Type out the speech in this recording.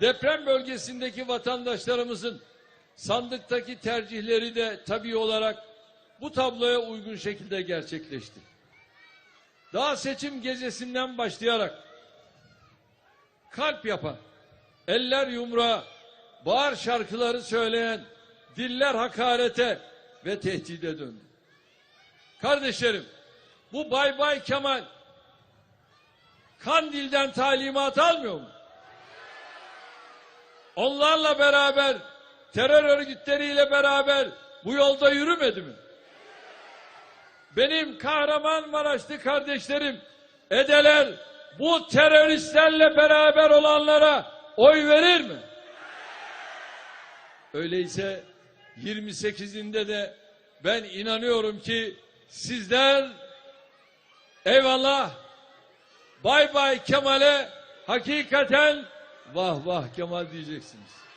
Deprem bölgesindeki vatandaşlarımızın sandıktaki tercihleri de tabii olarak bu tabloya uygun şekilde gerçekleşti. Daha seçim gecesinden başlayarak kalp yapan, eller yumruğa, bağır şarkıları söyleyen, diller hakarete ve tehdide döndü. Kardeşlerim, bu Bay Bay Kemal Kandil'den talimat almıyor mu? Onlarla beraber, terör örgütleriyle beraber bu yolda yürümedi mi? Benim Kahramanmaraşlı kardeşlerim, edeler bu teröristlerle beraber olanlara oy verir mi? Öyleyse 28'inde de ben inanıyorum ki sizler eyvallah bay bay Kemal'e hakikaten vah vah Kemal diyeceksiniz.